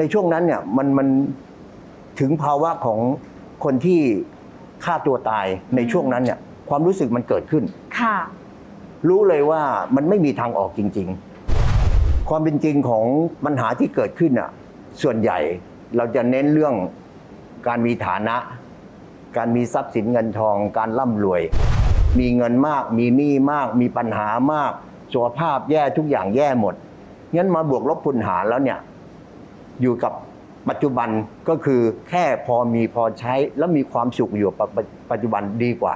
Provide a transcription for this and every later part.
ในช่วงนั้นเนี่ยมันมันถึงภาวะของคนที่ฆ่าตัวตายในช่วงนั้นเนี่ยความรู้สึกมันเกิดขึ้น ค่ะ รู้เลยว่ามันไม่มีทางออกจริง ๆ ความเป็นจริงของปัญหาที่เกิดขึ้นอะส่วนใหญ่เราจะเน้นเรื่องการมีฐานะ การมีทรัพย์สินเงินทอง การร่ำรวย มีเงินมาก มีหนี้มาก มีปัญหามากสุขภาพแย่ทุกอย่างแย่หมดงั้นมาบวกลบคูณหารแล้วเนี่ย อยู่กับปัจจุบันก็คือแค่พอมีพอใช้แล้วมีความสุขอยู่กับปัจจุบันดีกว่า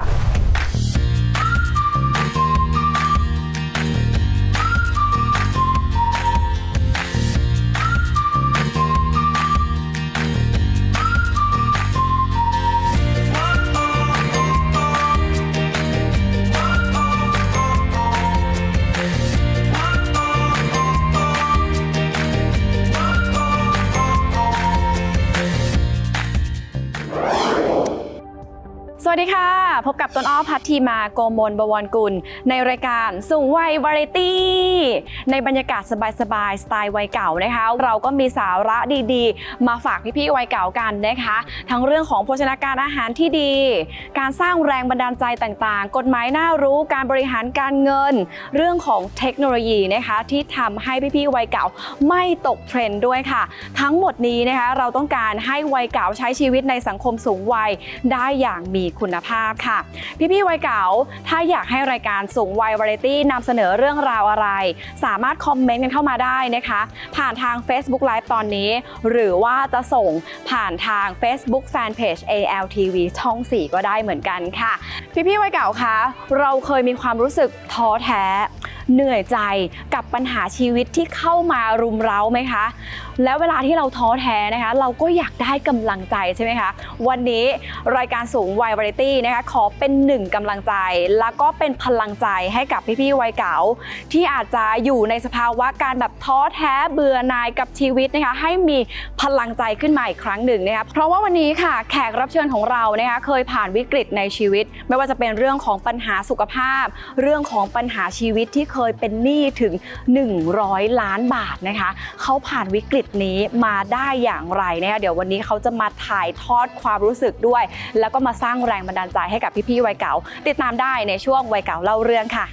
พบ กับต้นอ้อพัททีมาโกมลบวรกุล ในรายการสูงวัยวาไรตี้ ในบรรยากาศสบายๆสไตล์วัยเก่านะคะ เราก็มีสาระดีๆ มาฝากพี่ๆวัยเก่ากันนะคะ ทั้งเรื่องของโภชนาการอาหารที่ดี การสร้างแรงบันดาลใจต่างๆ กฎหมายน่ารู้การบริหารการเงิน เรื่องของเทคโนโลยีนะคะ ที่ทำให้พี่ๆวัยเก่าไม่ตกเทรนด์ด้วยค่ะ ทั้งหมดนี้นะคะเราต้องการให้วัยเก่าใช้ชีวิตในสังคมสูงวัยได้อย่างมีคุณภาพค่ะพี่ๆวัยเก่า ถ้าอยากให้รายการสูงวัยวาไรตี้นำเสนอเรื่องราวอะไร สามารถคอมเมนต์กันเข้ามาได้นะคะ ผ่านทาง Facebook Live ตอนนี้ หรือว่าจะส่งผ่านทาง Facebook Fanpage ALTV ช่อง 4 ก็ได้เหมือนกันค่ะ พี่ๆวัยเก่าคะเราเคยมีความรู้สึกท้อแท้ เหนื่อยใจกับปัญหาชีวิตที่เข้ามารุมเร้าไหมคะ แล้วเวลาที่เราท้อแท้นะคะ เราก็อยากได้กำลังใจใช่ไหมคะ วันนี้รายการสูงวัยวาไรตี้นะคะขอเป็นหนึ่งกำลังใจ แล้วก็เป็นพลังใจให้กับพี่ๆวัยเก่าที่อาจจะอยู่ในสภาวะการแบบท้อแท้เบื่อหน่ายกับชีวิตนะคะให้มีพลังใจขึ้นมาอีกครั้งหนึ่งนะคะเพราะว่าวันนี้ค่ะแขกรับเชิญของเรานะคะเคยผ่านวิกฤตในชีวิต ไม่ว่าจะเป็นเรื่องของปัญหาสุขภาพ เรื่องของปัญหาชีวิตที่เคคยเป็นหนี้ถึง 100 ล้านบาทนะคะเขาผ่านวิกฤตนี้มาได้อย่างไรนะคะเดี๋ยววันนี้เขาจะมาถ่ายทอดความรู้สึกด้วย แล้วก็มาสร้างแรงบันดาลใจให้กับพี่ๆวัยเก่า ติดตามได้ในช่วงวัยเก่าเล่าเรื่องค่ะ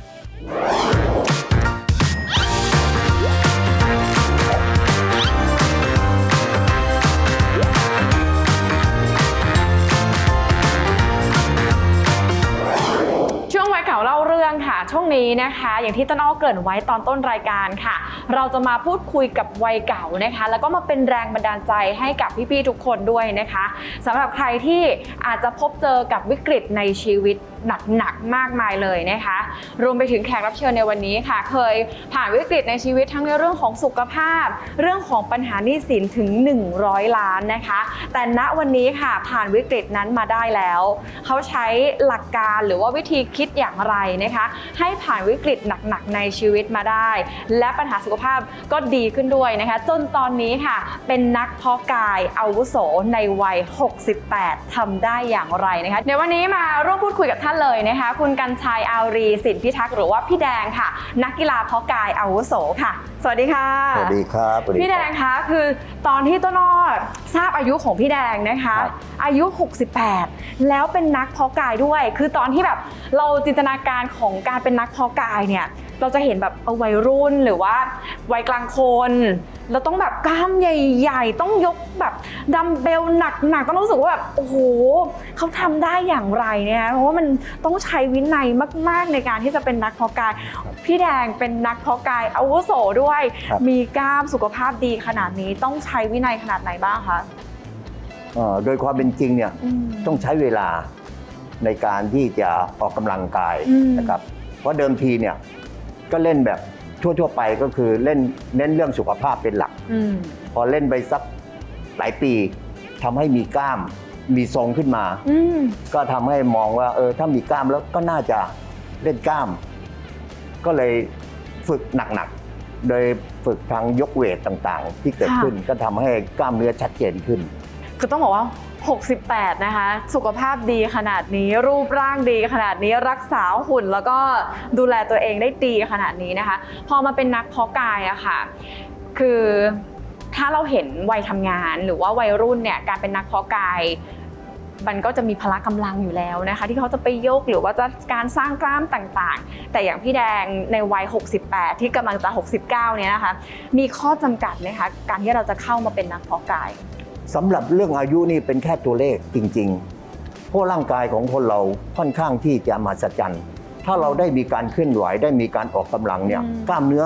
เล่าเรื่องค่ะช่วงนี้นะคะ อย่างที่ต้นอ้อเกริ่นไว้ตอนต้นรายการค่ะ เราจะมาพูดคุยกับวัยเก่านะคะ แล้วก็มาเป็นแรงบันดาลใจให้กับพี่ๆทุกคนด้วยนะคะสำหรับใครที่อาจจะพบเจอกับวิกฤตในชีวิต หนักๆมากมายเลยนะคะ รวมไปถึงแขกรับเชิญในวันนี้ค่ะ เคยผ่านวิกฤตในชีวิตทั้งในเรื่องของสุขภาพ เรื่องของปัญหาหนี้สินถึง 100 ล้านนะคะ แต่ณวันนี้ค่ะผ่านวิกฤตนั้นมาได้แล้ว เขาใช้หลักการหรือว่าวิธีคิดอย่างไรนะคะ ให้ผ่านวิกฤตหนักๆในชีวิตมาได้ และปัญหาสุขภาพก็ดีขึ้นด้วยนะคะ จนตอนนี้ค่ะ เป็นนักเพาะกายอาวุโสในวัย 68ทำได้อย่างไรนะคะเดี๋ยววันนี้มาร่วมพูดคุยกับท่านเลยนะคะ คุณกัญชัยอารีสินพิทักษ์หรือว่าพี่แดงค่ะ นักกีฬาเพาะกายอาวุโสค่ะ สวัสดีค่ะ สวัสดีครับสวัสพี่แดครับงคะคือตอนที่ต้นอ้อทราบอายุของพี่แดงนะคะครับอายุ 68 แล้วเป็นนักเพาะกายด้วย คือตอนที่แบบเราจินตนาการของการเป็นนักเพาะกายเนี่ย เราจะเห็นแบบเอาวัยรุ่นหรือว่าวัยกลางคน เราต้องแบบกล้ามใหญ่ๆ ต้องยกแบบดัมเบลหนักๆ ต้องรู้สึกว่าแบบโอ้โหเขาทำได้อย่างไรเนี่ยเพราะว่ามันต้องใช้วินัยมาก ๆในการที่จะเป็นนักเพาะกาย พี่แดงเป็นนักเพาะกายอาวุโสด้วยครับมีกล้ามสุขภาพดีขนาดนี้ต้องใช้วินัยขนาดไหนบ้างคะเอ่อโดยความเป็นจริงเนี่ยมต้องใช้เวลาในการที่จะออกกำลังกายอืมนะครับ เพราะเดิมทีเนี่ย ก็เล่นแบบทั่วๆไปก็คือเล่นเน้นเรื่องสุขภาพเป็นหลัก อืม พอเล่นไปสักหลายปีทำให้มีกล้ามมีทรงขึ้นมา อืม ก็ทำให้มองว่าเออถ้ามีกล้ามแล้วก็น่าจะเล่นกล้าม ก็เลยฝึกหนักๆ โดยฝึกทางยกเวทต่างๆ ที่เกิดค่ะ ขึ้นก็ทำให้กล้ามเนื้อชัดเจนขึ้น คือต้องบอกว่า 68 นะคะ สุขภาพดีขนาดนี้รูปร่างดีขนาดนี้รักษาหุ่นแล้วก็ดูแลตัวเองได้ดีขนาดนี้นะคะ พอมาเป็นนักเพาะกายอะค่ะ คือถ้าเราเห็นวัยทำงานหรือว่าวัยรุ่นเนี่ยการเป็นนักเพาะกายมันก็จะมีพละกำลังอยู่แล้วนะคะ ที่เขาจะไปยกหรือว่าจะการสร้างกล้ามต่างๆ แต่อย่างพี่แดงในวัย 68 ที่กำลังจะ 69 เนี่ยนะคะ มีข้อจำกัดไหมคะการที่เราจะเข้ามาเป็นนักเพาะกาย สำหรับเรื่องอายุนี่เป็นแค่ตัวเลขจริงๆ เพราะร่างกายของคนเราค่อนข้างที่จะมาสัจจันถ้าเราได้มีการเคลื่อนไหวได้มีการออกกำลังเนี่ยอืมกล้ามเนื้อ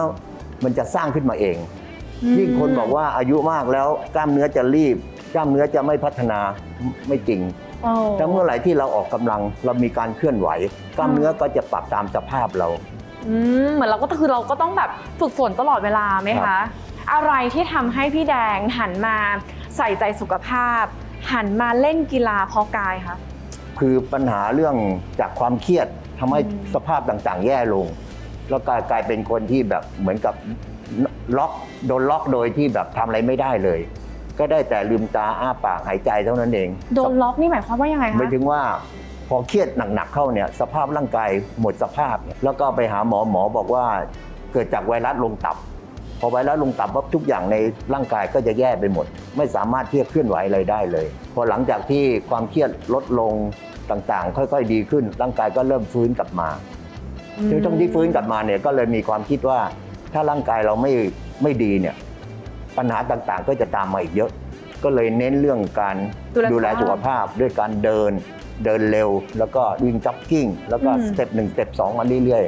มันจะสร้างขึ้นมาเอง ยิ่งคนบอกว่าอายุมากแล้วกล้ามเนื้อจะรีบ กล้ามเนื้อจะไม่พัฒนาไม่จริงโอ้แต่เมื่อไหร่ที่เราออกกำลังเรามีการเคลื่อนไหว กล้ามเนื้อก็จะปรับตามสภาพเราอืมเหมือนเราก็คือเราก็ต้องแบบฝึกฝนตลอดเวลาไหมครัคะบอะไรที่ทำให้พี่แดงหันมา ใส่ใจสุขภาพ หันมาเล่นกีฬาเพาะกายคะคือปัญหาเรื่องจากความเครียดทำให้อืมสภาพต่างๆ แย่ลง แล้วกลายกลายเป็นคนที่แบบเหมือนกับล็อกโดนล็อกโดยที่แบบทำอะไรไม่ได้เลย ก็ได้แต่ลืมตาอ้าปากหายใจเท่านั้นเองโดนล็อกนี่หมายความว่ายังไงหมาคะยถึงว่าพอเครียดหนักๆเข้าเนี่ยสภาพร่างกายหมดสภาพเนี่ยแล้วก็ไปหาหมอหมอบอกว่าเกิดจากไวรัสลงตับ พอไวรัสลงตับปั๊บทุกอย่างในร่างกายก็จะแย่ไปหมด ไม่สามารถที่จะเคลื่อนไหวอะไรได้เลย พอหลังจากที่ความเครียดลดลงต่างๆ ค่อยๆ ดีขึ้น ร่างกายก็เริ่มฟื้นกลับมาอืมซึ่งต้องที่ฟื้นกลับมาเนี่ยก็เลยมีความคิดว่า ถ้าร่างกายเราไม่ไม่ดีเนี่ยปัญหาต่างๆ ก็จะตามมาอีกเยอะ ก็เลยเน้นเรื่องการดูแลดูแลสุสุขขภาพภาพด้วยการเดินเดินเร็ว แล้วก็วิ่งจ็อกกิ้งแล้วก็อืมสเต็ปหนึ่งสเต็ปสองมาเรื่อย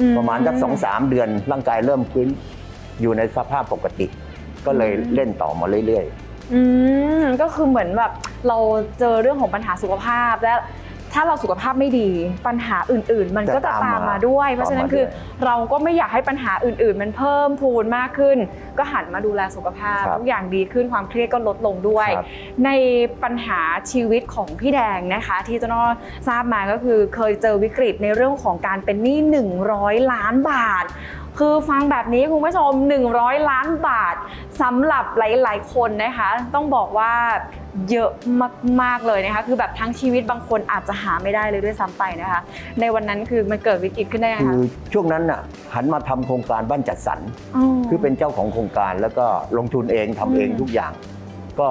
อืๆประมาณสักสองสามเดือนร่างกายเริ่มฟื้น อยู่ในสภาพปกติ ก็เลยเล่นต่อมาเรื่อยอืมก็คือเหมือนแบบเราเจอเรื่องของปัญหาสุขภาพและถ้าเราสุขภาพไม่ดีปัญหาอื่น ๆ มันก็จะตามมาด้วย เพราะฉะนั้นคือเราก็ไม่อยากให้ปัญหาอื่น ๆ มันเพิ่มพูนมากขึ้น ก็หันมาดูแลสุขภาพครับทุกอย่างดีขึ้นความเครียดก็ลดลงด้วยครับในปัญหาชีวิตของพี่แดงนะคะ ที่เจ้าน้อทราบมาก็คือเคยเจอวิกฤตในเรื่องของการเป็นหนี้100 ล้านบาท คือฟังแบบนี้คุณผู้ชม 100 ล้านบาทสำหรับหลาย ๆ คนนะคะ ต้องบอกว่าเยอะมาก ๆ เลยนะคะ คือแบบทั้งชีวิตบางคนอาจจะหาไม่ได้เลยด้วยซ้ำไปนะคะ ในวันนั้นคือมันเกิดวิกฤตขึ้นได้ไงๆคืคะ อช่วงนั้นน่ะหันมาทำโครงการบ้านจัดสรร คือเป็นเจ้าของโครงการแล้วก็ลงทุนเองทำเองอืมทุกอย่าง ก็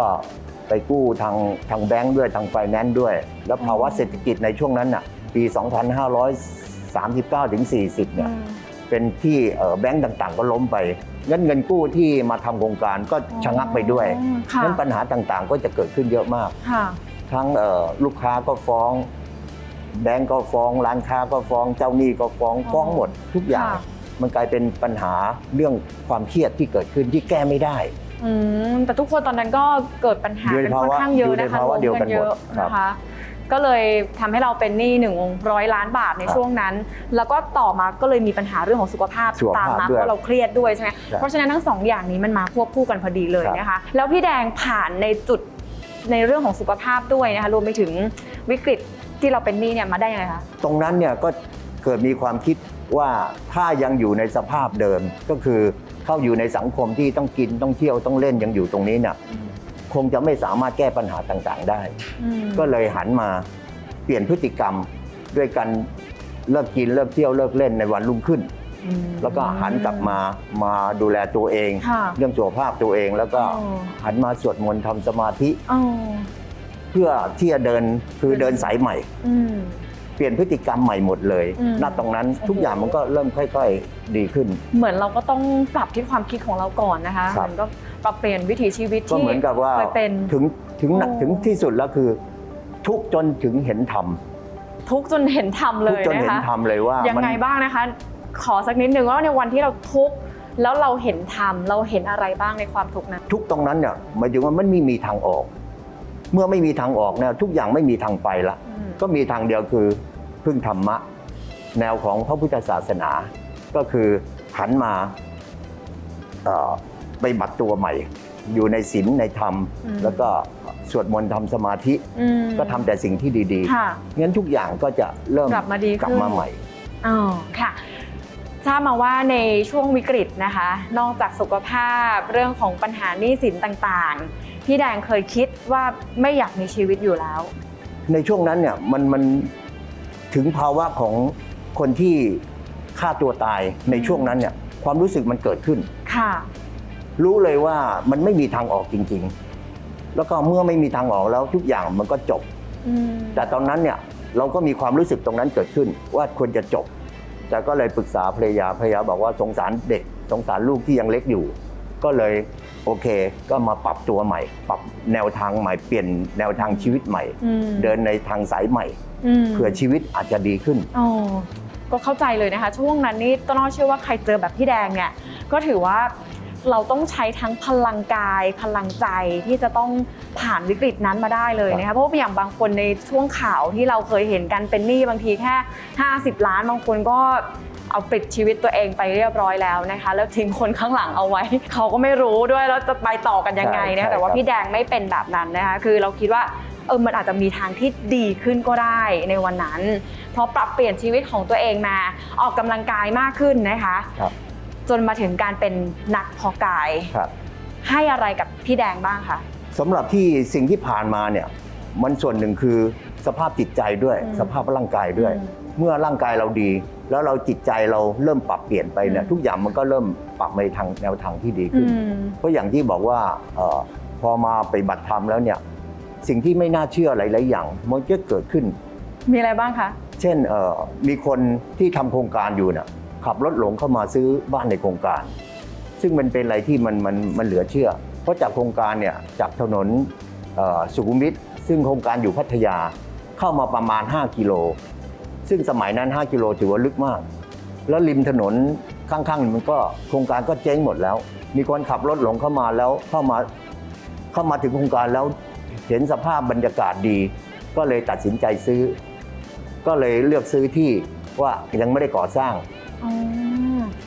ไปกู้ทางทางแบงค์ด้วยทางไฟแนนซ์ด้วย แล้วภาวะอืมเศรษฐกิจในช่วงนั้นน่ะปี 2539ถึง40เนี่ยอืม เป็นที่เอ่อแบงก์ต่างๆ ก็ล้มไปงั้นเงินกู้ที่มาทำโครงการก็ชะงักไปด้วยอ๋อค่ะงั้นปัญหาต่างๆ ก็จะเกิดขึ้นเยอะมากค่ะทั้งเอ่อลูกค้าก็ฟ้อง แบงก์ก็ฟ้อง ร้านค้าก็ฟ้อง เจ้าหนี้ก็ฟ้องอ๋อฟ้องหมดทุกอย่างค่ะมันกลายเป็นปัญหาเรื่องความเครียดที่เกิดขึ้นที่แก้ไม่ได้อืมแต่ทุกคนตอนนั้นก็เกิดปัญหาอยู่ในเป็นค่อนข้างเยอะนะคะภาวะเดียวกันรมเยอะหมดครับนะคะ ก็เลยทำให้เราเป็นหนี้หนึ่งร้อยล้านบาทในครับช่วงนั้น แล้วก็ต่อมาก็เลยมีปัญหาเรื่องของสุขภาพสุขภาพตามมาด้วยเพราะเราเครียดด้วยใช่ไหมครับเพราะฉะนั้นทั้งสองอย่างนี้มันมาควบคู่กันพอดีเลยครับนะคะ แล้วพี่แดงผ่านในจุดในเรื่องของสุขภาพด้วยนะคะรวมไปถึงวิกฤตที่เราเป็นหนี้เนี่ยมาได้ยังไงคะตรงนั้นเนี่ยก็เกิดมีความคิดว่าถ้ายังอยู่ในสภาพเดิมก็คือเข้าอยู่ในสังคมที่ต้องกินต้องเที่ยวต้องเล่นยังอยู่ตรงนี้เนี่ย คงจะไม่สามารถแก้ปัญหาต่างๆ ได้อืมก็เลยหันมาเปลี่ยนพฤติกรรมด้วยการเลิกกินเลิกเที่ยวเลิกเล่นในวันรุ่งขึ้นอืมแล้วก็หันกลับมามาดูแลตัวเองค่ะเรื่องสุขภาพตัวเองแล้วก็อ๋อหันมาสวดมนต์ทำสมาธิอ๋อเพื่อที่จะเดินคือเดินสายใหม่อืมเปลี่ยนพฤติกรรมใหม่หมดเลยอืมณตรงนั้นโอ้โหทุกอย่างมันก็เริ่มค่อย ๆ ดีขึ้น เหมือนเราก็ต้องปรับที่ความคิดของเราก่อนนะคะครับมันก็ ปรับเปลี่ยนวิถีชีวิตก็ที่เหมือนกับว่าเคยเป็น ถึงถึงโอ้ ถึงที่สุดแล้วคือ ทุกข์จนถึงเห็นธรรมทุกข์จนเห็นธรรมเลทุกยข์จนนะเห็นคะ ธรรมเลยว่ายังมันไงบ้างนะคะ ขอสักนิดนึงว่าในวันที่เราทุกข์แล้วเราเห็นธรรมเราเห็นอะไรบ้างในความทุกข์นั้น ทุกข์ตรงนั้นเนี่ยหมายถึงว่ามันไม่มีทางออก เมื่อไม่มีทางออกเนี่ยทุกอย่างไม่มีทางไปละอืมก็มีทางเดียวคือพึ่งธรรมะ แนวของพระพุทธศาสนา ก็คือหันมาเอ่อ ไปบัตรตัวใหม่ อยู่ในศีลในธรรม แล้วก็สวดมนต์ทำสมาธิอืมก็ทำแต่สิ่งที่ดีค่ะๆงั้นทุกอย่างก็จะเริ่มกลับมาดีขึ้น กลับมาใหม่ อ๋อค่ะทราบมาว่าในช่วงวิกฤตนะคะ นอกจากสุขภาพเรื่องของปัญหาหนี้สินต่างๆ พี่แดงเคยคิดว่าไม่อยากมีชีวิตอยู่แล้ว ในช่วงนั้นเนี่ยมันมันถึงภาวะของคนที่ฆ่าตัวตายในช่วงนั้นเนี่ยความรู้สึกมันเกิดขึ้น ค่ะ รู้เลยว่ามันไม่มีทางออกจริง ๆ แล้วก็เมื่อไม่มีทางออกแล้วทุกอย่างมันก็จบอืมแต่ตอนนั้นเนี่ยเราก็มีความรู้สึกตรงนั้นเกิดขึ้นว่าควรจะจบ แต่ก็เลยปรึกษาภรรยาภรรยาบอกว่าสงสารเด็ก สงสารลูกที่ยังเล็กอยู่ ก็เลยโอเค ก็มาปรับตัวใหม่ ปรับแนวทางใหม่เปลี่ยนแนวทางชีวิตใหม่อืมเดินในทางสายใหม่มเพื่อชีวิตอาจจะดีขึ้นอ๋อก็เข้าใจเลยนะคะ ช่วงนั้นนี่ต้นอ้อเชื่อว่าใครเจอแบบพี่แดงเนี่ยก็ถือว่า เราต้องใช้ทั้งพลังกายพลังใจที่จะต้องผ่านวิกฤตนั้นมาได้เลยนะคะเพราะว่าอย่างบางคนในช่วงข่าวที่เราเคยเห็นกันเป็นหนี้บางทีแค่ 50 ล้านบางคนก็เอาปิดชีวิตตัวเองไปเรียบร้อยแล้วนะคะ แล้วทิ้งคนข้างหลังเอาไว้ เขาก็ไม่รู้ด้วยแล้วจะไปต่อกันยังไงใช่นะใช่แต่ว่าครับพี่แดงไม่เป็นแบบนั้นนะคะคือเราคิดว่าเออมันอาจจะมีทางที่ดีขึ้นก็ได้ในวันนั้น เพราะปรับเปลี่ยนชีวิตของตัวเองมาออกกำลังกายมากขึ้นนะคะครับ จนมาถึงการเป็นนักเพอกาย ครับให้อะไรกับพี่แดงบ้างคะ สำหรับที่สิ่งที่ผ่านมาเนี่ยมันส่วนหนึ่งคือสภาพจิตใจด้วย อืมสภาพร่างกายด้วย อืมเมื่อร่างกายเราดี แล้วเราจิตใจเราเริ่มปรับเปลี่ยนไปเนี่ยอืม ทุกอย่างมันก็เริ่มปรับในทางแนวทางที่ดีอืขึ้น ม เพราะอย่างที่บอกว่าเออพอมาปฏิบัติธรรมแล้วเนี่ยสิ่งที่ไม่น่าเชื่อหลายๆอย่างมันก็เกิดขึ้น มีอะไรบ้างคะ เช่นเอ่อมีคนที่ทำโครงการอยู่น่ะ ขับรถหลงเข้ามาซื้อบ้านในโครงการ ซึ่งมันเป็นอะไรที่มันมันมันเหลือเชื่อ เพราะจากโครงการเนี่ยจากถนนสุขุมวิทซึ่งโครงการอยู่พัทยาเข้ามาประมาณ 5 กิโล ซึ่งสมัยนั้น 5 กิโลถือว่าลึกมาก แล้วริมถนนข้างๆมันก็โครงการก็เจ๊งหมดแล้ว มีคนขับรถหลงเข้ามาแล้วเข้ามาเข้ามาถึงโครงการแล้วเห็นสภาพบรรยากาศดี ก็เลยตัดสินใจซื้อ ก็เลยเลือกซื้อที่ว่ายังไม่ได้ก่อสร้าง อ๋อ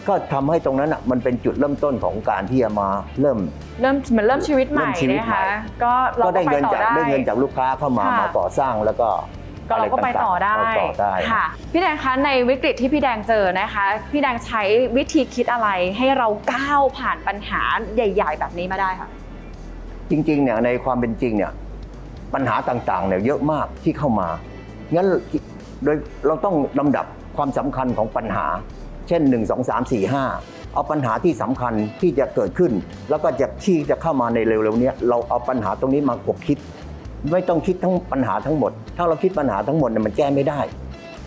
ก็ทำให้ตรงนั้นอะมันเป็นจุดเริ่มต้นของการที่จะมาเริ่ม เริ่มเหมือนเริ่มชีวิตใหม่เริ่มชีวิตนะใหม่ คะ ก็เราก็ก็ได้ไปเงินต่อจากได้ ได้เงินจากลูกค้าเข้ามาค่ะ มาก่อสร้างแล้วก็ก็เราก็ไปต่อได้ะรต่างๆต่อได้ ค่ะ พี่แดงคะในวิกฤตที่พี่แดงเจอนะคะ พี่แดงใช้วิธีคิดอะไรให้เราก้าวผ่านปัญหาใหญ่ ๆ แบบนี้มาได้ค่ะ จริงๆเนี่ยในความเป็นจริงเนี่ยปัญหาต่างๆเนี่ยเยอะมากที่เข้ามา งั้นโดยเราต้องลำดับความสำคัญของปัญหาเช่น 1 2 3 4 5 เอาปัญหาที่สำคัญที่จะเกิดขึ้น แล้วก็จะที่จะเข้ามาในเร็วๆเนี้เราเอาปัญหาตรงนี้มากบคิด ไม่ต้องคิดทั้งปัญหาทั้งหมด ถ้าเราคิดปัญหาทั้งหมดเนี่ยมันแก้ไม่ได้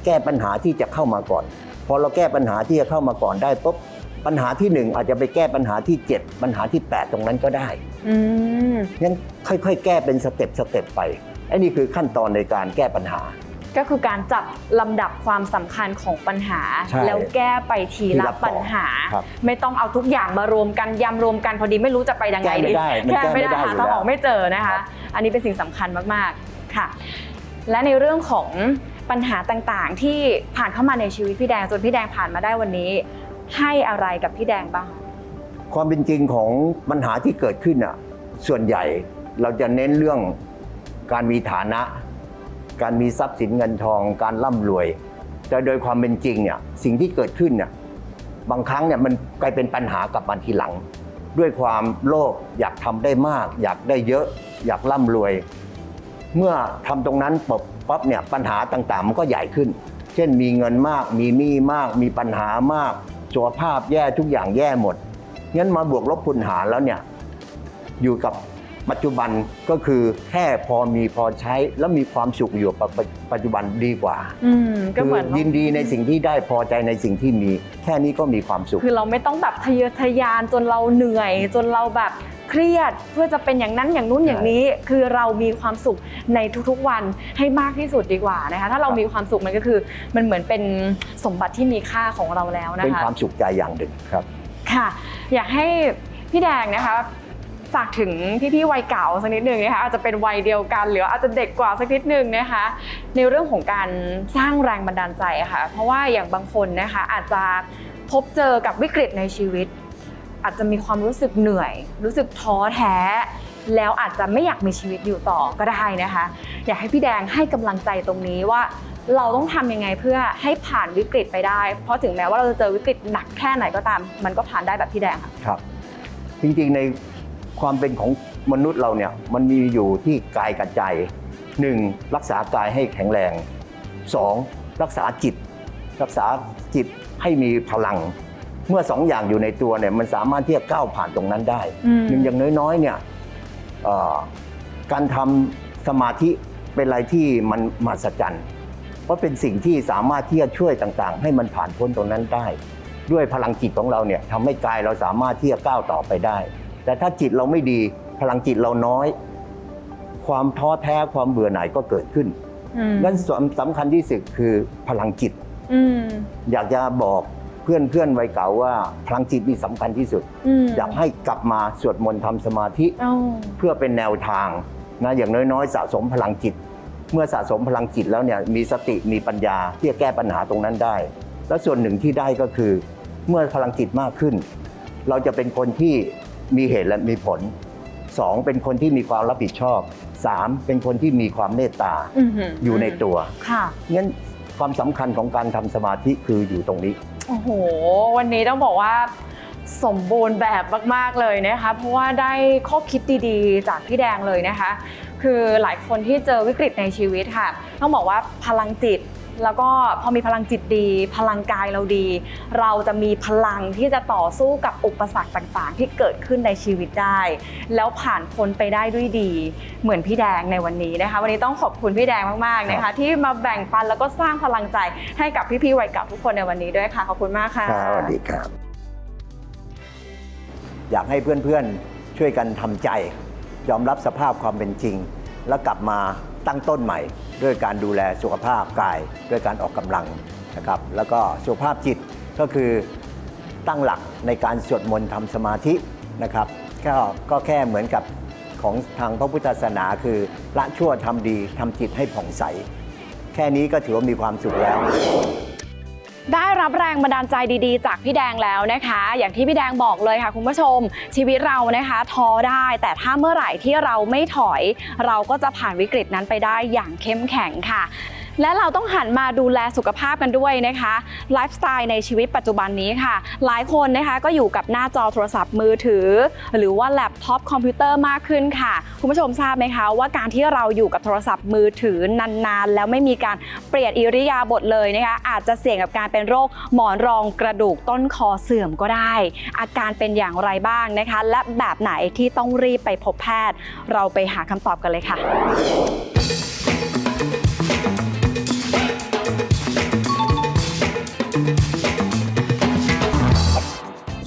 แก้ปัญหาที่จะเข้ามาก่อน พอเราแก้ปัญหาที่จะเข้ามาก่อนได้ปุ๊บปัญหาที่หนึ่งอาจจะไปแก้ปัญหาที่ 7 ปัญหาที่ 8 ตรงนั้นก็ได้อืมงั้นค่อยๆ แก้เป็นสเต็ปสเต็ปไปไอ้นี่คือขั้นตอนในการแก้ปัญหา ก็คือการจัดลำดับความสำคัญของปัญหา ใช่แล้วแก้ไปทีทีละละปัญหา ครับไม่ต้องเอาทุกอย่างมารวมกันยำรวมกันพอดีไม่รู้จะไปยังไงแก้ไม่ดีได้มันแก้แก้ไม่ไม่ได้ได้หาอยู่ทางออกแล้วไม่เจอนะครัคะ บ อันนี้เป็นสิ่งสำคัญมากๆค่ะ และในเรื่องของปัญหาต่างๆ ที่ผ่านเข้ามาในชีวิตพี่แดงจนพี่แดงผ่านมาได้วันนี้ ให้อะไรกับพี่แดงบ้าง ความเป็นจริงของปัญหาที่เกิดขึ้นอะส่วนใหญ่เราจะเน้นเรื่องการมีฐานะ การมีทรัพย์สินเงินทองการร่ำรวย แต่โดยความเป็นจริงเนี่ยสิ่งที่เกิดขึ้นเนี่ยบางครั้งเนี่ยมันกลายเป็นปัญหากลับมาทีหลัง ด้วยความโลภอยากทำได้มาก อยากได้เยอะ อยากร่ำรวย เมื่อทำตรงนั้นปบปั๊บเนี่ยปัญหาต่างๆ มันก็ใหญ่ขึ้น เช่นมีเงินมากมีหนี้มาก มีปัญหามากสุขภาพแย่ทุกอย่างแย่หมดงั้นมาบวกลบคูณหารแล้วเนี่ยอยู่กับ ปัจจุบันก็คือแค่พอมีพอใช้แล้วมีความสุขอยู่กับปัจจุบันดีกว่าอืมก็คืเหมือนยินดีในสิ่งที่ได้พอใจในสิ่งที่มี แค่นี้ก็มีความสุข คือเราไม่ต้องแบบทะเยอทะยานจนเราเหนื่อย จนเราแบบเครียดเพื่อจะเป็นอย่างนั้นอย่างนู้นอย่างนี้ คือเรามีความสุขในทุกๆวันให้มากที่สุดดีกว่านะคะถ้าเรามีความสุขมันก็คือมันเหมือนเป็นสมบัติที่มีค่าของเราแล้วนะเป็นคะความสุขใจอย่างหนึ่งครับค่ะ อยากให้พี่แดงนะคะ ฝากถึงพี่ๆวัยเก่าสักนิดหนึ่งนะคะอาจจะเป็นวัยเดียวกันหรืออาจจะเด็กกว่าสักนิดหนึ่งนะคะในเรื่องของการสร้างแรงบันดาลใจะค่ะ เพราะว่าอย่างบางคนนะคะอาจจะพบเจอกับวิกฤตในชีวิต อาจจะมีความรู้สึกเหนื่อย รู้สึกท้อแท้ แล้วอาจจะไม่อยากมีชีวิตอยู่ต่อก็ได้นะคะ อยากให้พี่แดงให้กำลังใจตรงนี้ว่าเราต้องทำยังไงเพื่อให้ผ่านวิกฤตไปได้ เพราะถึงแม้ว่าเราจะเจอวิกฤตหนักแค่ไหนก็ตาม มันก็ผ่านได้แบบพี่แดงค่ะครับ จริงๆใน ความเป็นของมนุษย์เราเนี่ยมันมีอยู่ที่กายกับใจหนึ่งรักษากายให้แข็งแรงสองรักษาจิต รักษาจิตให้มีพลัง เมื่อสองอย่างอยู่ในตัวเนี่ยมันสามารถที่จะก้าวผ่านตรงนั้นได้อืมหนึ่งอย่างน้อยๆเนี่ยเอ่อการทำสมาธิเป็นอะไรที่มันมหัศจรรย์เพราะเป็นสิ่งที่สามารถที่จะช่วยต่างๆ ให้มันผ่านพ้นตรงนั้นได้ ด้วยพลังจิตของเราเนี่ยทำให้กายเราสามารถที่จะก้าวต่อไปได้ แต่ถ้าจิตเราไม่ดีพลังจิตเราน้อย ความท้อแท้ความเบื่อหน่ายก็เกิดขึ้นอืมนั่นสำคัญที่สุดคือพลังจิตอืมอยากจะบอกเพื่อนเพื่อนๆวัยเก่าว่าพลังจิตนี่สำคัญที่สุดอืมอยากให้กลับมาสวดมนต์ทำสมาธิเอ้าเพื่อเป็นแนวทางนะอย่างน้อยๆ สะสมพลังจิต เมื่อสะสมพลังจิตแล้วเนี่ยมีสติมีปัญญาที่จะแก้ปัญหาตรงนั้นได้ และส่วนหนึ่งที่ได้ก็คือ เมื่อพลังจิตมากขึ้น เราจะเป็นคนที่ มีเหตุและมีผลสองเป็นคนที่มีความรับผิดชอบสามเป็นคนที่มีความเมตตาอืมอยู่ในตัวค่ะงั้นความสำคัญของการทำสมาธิคืออยู่ตรงนี้ โอ้โห วันนี้ต้องบอกว่าสมบูรณ์แบบมาก ๆ เลยนะคะ เพราะว่าได้ข้อคิดดีๆ จากพี่แดงเลยนะคะ คือหลายคนที่เจอวิกฤตในชีวิตค่ะ ต้องบอกว่าพลังจิต แล้วก็พอมีพลังจิตดี พลังกายเราดี เราจะมีพลังที่จะต่อสู้กับอุปสรรคต่างๆ ที่เกิดขึ้นในชีวิตได้ แล้วผ่านพ้นไปได้ด้วยดี เหมือนพี่แดงในวันนี้นะคะ วันนี้ต้องขอบคุณพี่แดงมากๆนะคะ ที่มาแบ่งปันแล้วก็สร้างพลังใจให้กับพี่ๆวัยเก่าทุกคนในวันนี้ด้วยค่ะขอบคุณมากค่ะครับสวัสดีครับ อยากให้เพื่อนๆช่วยกันทำใจ ยอมรับสภาพความเป็นจริง แล้วกลับมา ตั้งต้นใหม่ ด้วยการดูแลสุขภาพกาย ด้วยการออกกำลังนะครับแล้วก็สุขภาพจิตก็คือตั้งหลักในการสวดมนต์ทำสมาธินะครับก็ก็แค่เหมือนกับของทางพระพุทธศาสนาคือละชั่วทำดีทำจิตให้ผ่องใส แค่นี้ก็ถือว่ามีความสุขแล้ว ได้รับแรงบันดาลใจดีๆ จากพี่แดงแล้วนะคะ อย่างที่พี่แดงบอกเลยค่ะคุณผู้ชม ชีวิตเรานะคะท้อได้แต่ถ้าเมื่อไหร่ที่เราไม่ถอย เราก็จะผ่านวิกฤตนั้นไปได้อย่างเข้มแข็งค่ะ และเราต้องหันมาดูแลสุขภาพกันด้วยนะคะไลฟ์สไตล์ในชีวิตปัจจุบันนี้ค่ะ หลายคนนะคะก็อยู่กับหน้าจอโทรศัพท์มือถือ หรือว่าแล็ปท็อปคอมพิวเตอร์มากขึ้นค่ะ คุณผู้ชมทราบไหมคะ ว่าการที่เราอยู่กับโทรศัพท์มือถือนานๆ แล้วไม่มีการเปลี่ยนอิริยาบถเลยนะคะอาจจะเสี่ยงกับการเป็นโรคหมอนรองกระดูกต้นคอเสื่อมก็ได้ อาการเป็นอย่างไรบ้างนะคะ และแบบไหนที่ต้องรีบไปพบแพทย์ เราไปหาคำตอบกันเลยค่ะ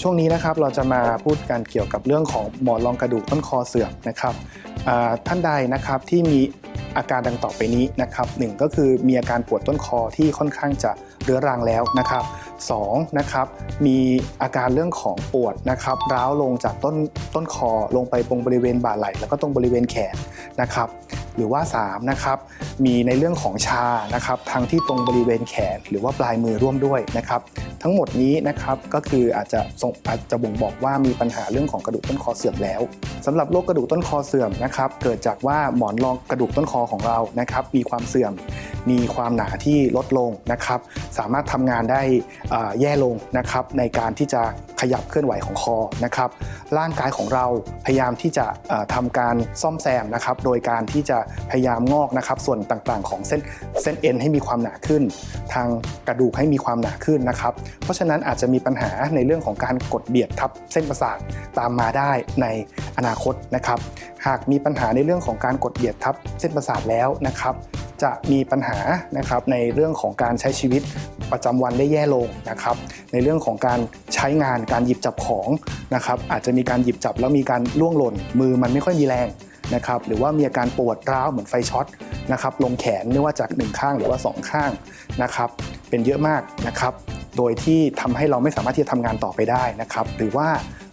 ช่วงนี้นะครับเราจะมาพูดกันเกี่ยวกับเรื่องของหมอนรองกระดูกต้นคอเสื่อมนะครับท่านใดนะครับที่มีอาการดังต่อไปนี้นะครับหนึ่งก็คือมีอาการปวดต้นคอที่ค่อนข้างจะเรื้อรังแล้วนะครับสองนะครับมีอาการเรื่องของปวดนะครับร้าวลงจากต้นต้นคอลงไปตรงบริเวณบ่าไหล่แล้วก็ตรงบริเวณแขนนะครับ หรือว่า3นะครับมีในเรื่องของชานะครับทั้งที่ตรงบริเวณแขนหรือว่าปลายมือร่วมด้วยนะครับทั้งหมดนี้นะครับก็คืออาจจะส่งอาจจะบ่งบอกว่ามีปัญหาเรื่องของกระดูกต้นคอเสื่อมแล้วสำหรับโรคกระดูกต้นคอเสื่อมนะครับเกิดจากว่าหมอนรองกระดูกต้นคอของเรานะครับมีความเสื่อม มีความหนาที่ลดลงนะครับสามารถทำงานได้แย่ลงนะครับในการที่จะขยับเคลื่อนไหวของคอนะครับร่างกายของเราพยายามที่จะเอ่อทำการซ่อมแซมนะครับโดยการที่จะพยายามงอกนะครับส่วนต่างๆ ของเส้นเส้นเอ็นให้มีความหนาขึ้น ทางกระดูกให้มีความหนาขึ้นนะครับ เพราะฉะนั้นอาจจะมีปัญหาในเรื่องของการกดเบียดทับเส้นประสาทตามมาได้ในอนาคตนะครับ หากมีปัญหาในเรื่องของการกดเบียดทับเส้นประสาทแล้วนะครับ จะมีปัญหานะครับในเรื่องของการใช้ชีวิตประจำวันได้แย่ลงนะครับ ในเรื่องของการใช้งานการหยิบจับของนะครับ อาจจะมีการหยิบจับแล้วมีการล่วงหล่นมือมันไม่ค่อยมีแรง นะครับหรือว่ามีอาการปวดร้าวเหมือนไฟช็อตนะครับลงแขนไม่ว่าจากหนึ่งข้างหรือว่าสองข้างนะครับเป็นเยอะมากนะครับโดยที่ทำให้เราไม่สามารถที่จะทำงานต่อไปได้นะครับหรือว่า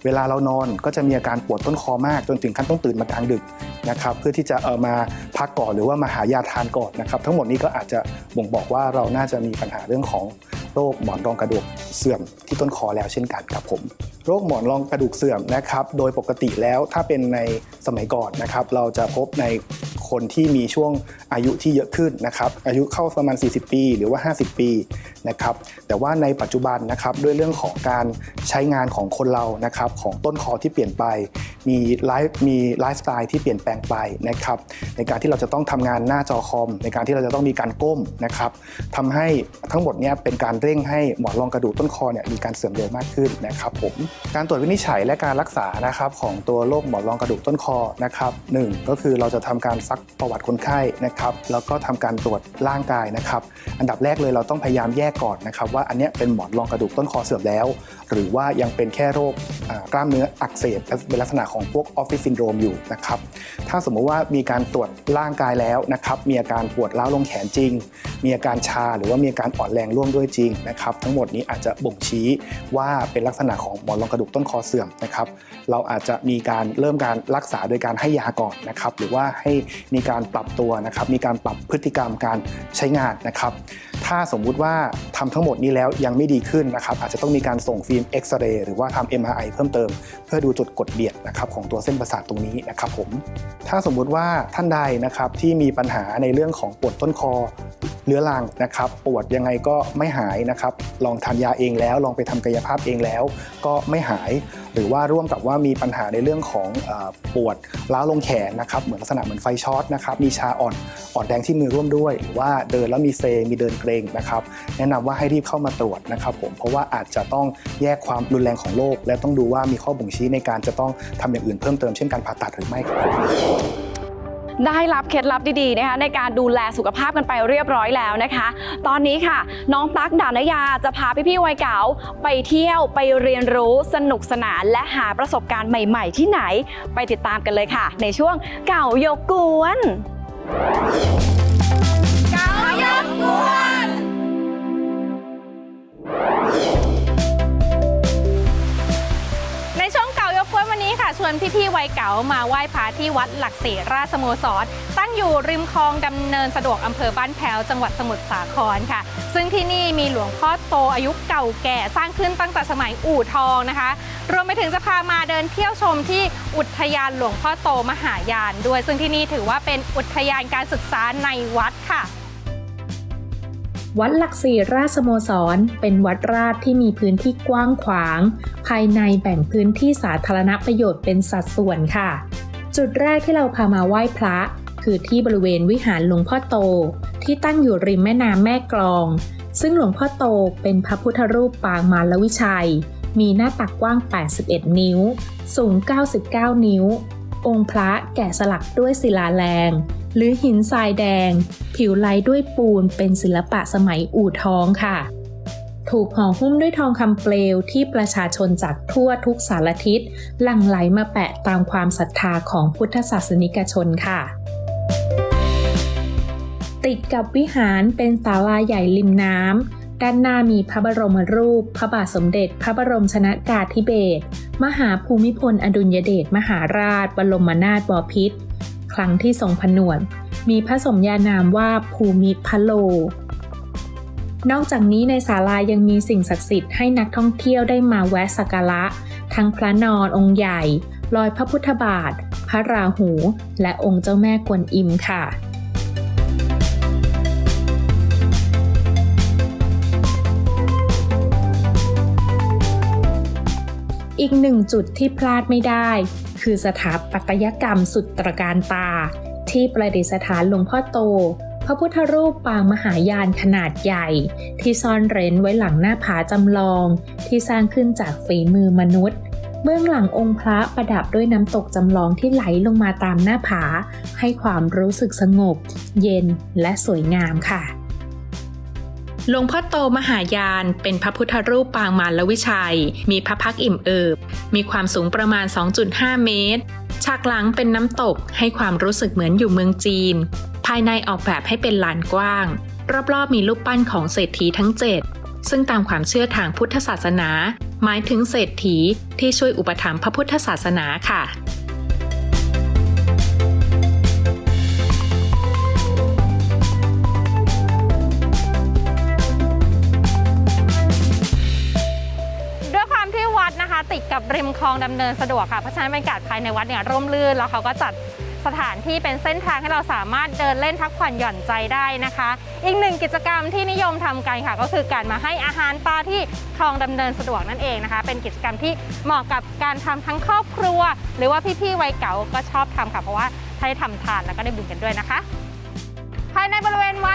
เวลาเรานอนก็จะมีอาการปวดต้นคอมากจนถึงขั้นต้องตื่นมากลางดึกนะครับเพื่อที่จะเออมาพักก่อนหรือว่ามาหายาทานก่อนนะครับทั้งหมดนี้ก็อาจจะบ่งบอกว่าเราน่าจะมีปัญหาเรื่องของ โรคหมอนรองกระดูกเสื่อมที่ต้นคอแล้วเช่นกันครับผม โรคหมอนรองกระดูกเสื่อมนะครับโดยปกติแล้วถ้าเป็นในสมัยก่อนนะครับเราจะพบในคนที่มีช่วงอายุที่เยอะขึ้นนะครับอายุเข้าประมาณ 40 ปี หรือว่า 50 ปี นะครับแต่ว่าในปัจจุบันนะครับด้วยเรื่องของการใช้งานของคนเรานะครับของต้นคอที่เปลี่ยนไป มีไลฟ์มีไลฟ์สไตล์ที่เปลี่ยนแปลงไปนะครับในการที่เราจะต้องทำงานหน้าจอคอม ในการที่เราจะต้องมีการก้มนะครับทำให้ทั้งหมดเนี้เป็นการเร่งให้หมอนรองกระดูกต้นคอเนี่ยมีการเสื่อมเร็วมากขึ้นนะครับผมการตรวจวินิจฉัยและการรักษานะครับของตัวโรคหมอนรองกระดูกต้นคอนะครับหนึ่งก็คือเราจะทำการซักประวัติคนไข้นะครับแล้วก็ทำการตรวจร่างกายนะครับ อันดับแรกเลยเราต้องพยายามแยกก่อนนะครับว่าอันนี้เป็นหมอนรองกระดูกต้นคอเสื่อมแล้ว หรือว่ายังเป็นแค่โรคกล้ามเนื้ออักเสบเป็นลักษณะของพวกออฟฟิศซินโดรมอยู่นะครับถ้าสมมุติว่ามีการตรวจร่างกายแล้วนะครับมีอาการปวดร้าวลงแขนจริง มีอาการชาหรือว่ามีอาการอ่อนแรงร่วมด้วยจริงนะครับทั้งหมดนี้อาจจะบ่งชี้ว่าเป็นลักษณะของหมอนรองกระดูกต้นคอเสื่อมนะครับเราอาจจะมีการเริ่มการรักษาโดยการให้ยาก่อนนะครับหรือว่าให้มีการปรับตัวนะครับมีการปรับพฤติกรรมการใช้งานนะครับ ถ้าสมมุติว่าทำทั้งหมดนี้แล้วยังไม่ดีขึ้นนะครับอาจจะต้องมีการส่งฟิล์มเอ็กซเรย์หรือว่าทำ MRI เพิ่มเติม เพื่อดูจุดกดเบียดนะครับของตัวเส้นประสาทตรงนี้นะครับผมถ้าสมมุติว่าท่านใดนะครับที่มีปัญหาในเรื่องของปวดต้นคอเรื้อรังนะครับปวดยังไงก็ไม่หายนะครับลองทานยาเองแล้ว ลองไปทำกายภาพเองแล้ว ก็ไม่หาย หรือว่าร่วมกับว่ามีปัญหาในเรื่องของอปวดล้าลงแขนนะครับเหมือนลักษณะเหมือนไฟช็อตนะครับมีชาอ่อนอ่อนแดงที่มือร่วมด้วย หรือว่าเดินแล้วมีเซมีเดินเกรงนะครับแนะนำว่าให้รีบเข้ามาตรวจนะครับผมเพราะว่าอาจจะต้องแยกความรุนแรงของโรคและต้องดูว่ามีข้อบ่งชี้ในการจะต้องทำอย่างอื่นเพิ่มเติมเช่นการผ่าตัดหรือไม่ครับ ได้รับเคล็ดลับดีๆนะคะในการดูแลสุขภาพกันไปเรียบร้อยแล้วนะคะ ตอนนี้ค่ะ น้องตั๊กดานยาจะพาพี่ๆวัยเก่าไปเที่ยวไปเรียนรู้สนุกสนาน และหาประสบการณ์ใหม่ๆ ที่ไหนไปติดตามกันเลยค่ะ ในช่วงเก่ายกกวน เก่ายกกวน วนวันนี้ค่ะชวนพี่ๆวัยเก๋ามาไหว้พระที่วัดหลักศรีราชสโมสร ตั้งอยู่ริมคลองดำเนินสะดวกอำเภอบ้านแพ้วจังหวัดสมุทรสาครค่ะ ซึ่งที่นี่มีหลวงพ่อโตอายุเก่าแก่สร้างขึ้นตั้งแต่สมัยอู่ทองนะคะ รวมไปถึงจะพามาเดินเที่ยวชมที่อุทยานหลวงพ่อโตมหายานด้วย ซึ่งที่นี่ถือว่าเป็นอุทยานการศึกษาในวัดค่ะ วัดหลักศรีราชสโมสร เป็นวัดราชที่มีพื้นที่กว้างขวาง ภายในแบ่งพื้นที่สาธารณประโยชน์เป็นสัดส่วนค่ะ จุดแรกที่เราพามาไหว้พระ คือที่บริเวณวิหารหลวงพ่อโต ที่ตั้งอยู่ริมแม่น้ำแม่กลอง ซึ่งหลวงพ่อโตเป็นพระพุทธรูปปางมารวิชัย มีหน้าตักกว้าง 81 นิ้ว สูง 99 นิ้ว องค์พระแกะสลักด้วยศิลาแรง หรือหินทรายแดง ผิวไล้ด้วยปูนเป็นศิลปะสมัยอู่ทองค่ะ ถูกห่อหุ้มด้วยทองคำเปลวที่ประชาชนจากทั่วทุกสารทิศหลั่งไหลมาแปะตามความศรัทธาของพุทธศาสนิกชนค่ะติดกับวิหารเป็นศาลาใหญ่ริมน้ำ ด้านหน้ามีพระบรมรูป พระบาทสมเด็จ พระบรมชนากาธิเบศร มหาภูมิพลอดุลยเดชมหาราช บรมนาถบพิตร ครั้งที่ทรงผนวด มีพระสมญานามว่าภูมิพะโล นอกจากนี้ในศาลายังมีสิ่งศักดิ์สิทธิ์ให้นักท่องเที่ยวได้มาแวะสักการะ ทั้งพระนอนองค์ใหญ่ รอยพระพุทธบาท พระราหู และองค์เจ้าแม่กวนอิมค่ะอีกหนึ่งจุดที่พลาดไม่ได้ คือสถาปัตยกรรมสุดตระการตา ที่ประดิษฐานหลวงพ่อโต พระพุทธรูปปางมหายานขนาดใหญ่ ที่ซ่อนเร้นไว้หลังหน้าผาจำลอง ที่สร้างขึ้นจากฝีมือมนุษย์เบื้องหลังองค์พระประดับด้วยน้ำตกจำลองที่ไหลลงมาตามหน้าผา ให้ความรู้สึกสงบ เย็นและสวยงามค่ะ หลวงพ่อโตมหายานเป็นพระพุทธรูปปางมารวิชัย มีพระพักอิ่มเอิบ มีความสูงประมาณ 2.5 เมตร ฉากหลังเป็นน้ำตกให้ความรู้สึกเหมือนอยู่เมืองจีน ภายในออกแบบให้เป็นลานกว้าง รอบๆมีรูปปั้นของเศรษฐีทั้ง 7 ซึ่งตามความเชื่อทางพุทธศาสนา หมายถึงเศรษฐีที่ช่วยอุปถัมภ์พระพุทธศาสนาค่ะ ริมคลองดำเนินสะดวกค่ะเพราะฉะนั้นบรรยากาศภายในวัดเนี่ยร่มรื่นแล้วเขาก็จัดสถานที่เป็นเส้นทางให้เราสามารถเดินเล่นพักผ่อนหย่อนใจได้นะคะ อีกหนึ่งกิจกรรมที่นิยมทำกันค่ะ ก็คือการมาให้อาหารปลาที่คลองดำเนินสะดวกนั่นเองนะคะ เป็นกิจกรรมที่เหมาะกับการทำทั้งครอบครัว หรือว่าพี่ๆวัยเก่าก็ชอบทำค่ะเพราะว่าให้ทำทานแล้วก็ได้บุญกันด้วยนะคะ ภายในบริเวณวัด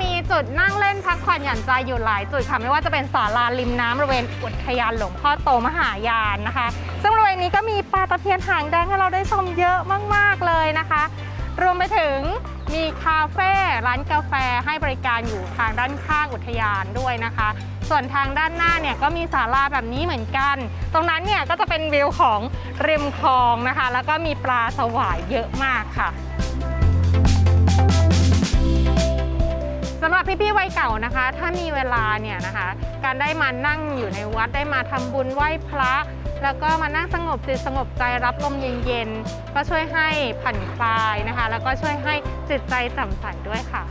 มีจุดนั่งเล่นพักผ่อนหย่อนใจอยู่หลายจุดค่ะไม่ว่าจะเป็นศาลาริมน้ำบริเวณอุทยานหลวงพ่อโตมหายานนะคะ ซึ่งบริเวณนี้ก็มีปลาตะเพียนหางแดงให้เราได้ชมเยอะมาก ๆ เลยนะคะ รวมไปถึงมีคาเฟ่ร้านกาแฟให้บริการอยู่ทางด้านข้างอุทยานด้วยนะคะ ส่วนทางด้านหน้าเนี่ยก็มีศาลาแบบนี้เหมือนกัน ตรงนั้นเนี่ยก็จะเป็นวิวของริมคลองนะคะ แล้วก็มีปลาสวายเยอะมากค่ะ สำหรับพี่ๆวัยเก่านะคะ ถ้ามีเวลาเนี่ยนะคะ การได้มานั่งอยู่ในวัดได้มาทำบุญไหว้พระ แล้วก็มานั่งสงบจิตสงบใจรับลมเย็นๆ ก็ช่วยให้ผ่อนคลายนะคะ แล้วก็ช่วยให้จิตใจแจ่มใสด้วยค่ะ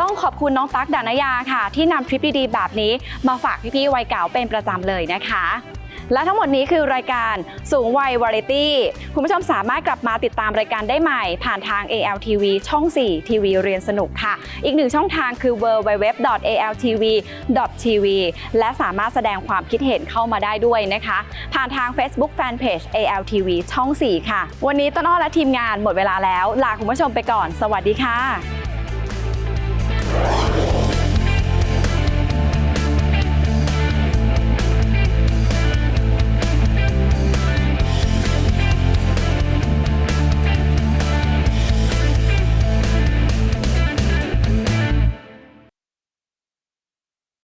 ต้องขอบคุณน้องตั๊กดานยาค่ะ ที่นำทริปดีๆแบบนี้มาฝากพี่ๆวัยเก่าเป็นประจำเลยนะคะ และทั้งหมดนี้คือรายการสูงวัยวาไรตี้ คุณผู้ชมสามารถกลับมาติดตามรายการได้ใหม่ ผ่านทาง ALTV ช่อง 4 ทีวีเรียนสนุกค่ะ อีกหนึ่งช่องทางคือ www.altv.tv และสามารถแสดงความคิดเห็นเข้ามาได้ด้วยนะคะ ผ่านทาง Facebook Fanpage ALTV ช่อง 4 ค่ะ วันนี้ต้นอ้อและทีมงานหมดเวลาแล้ว ลาคุณผู้ชมไปก่อน สวัสดีค่ะ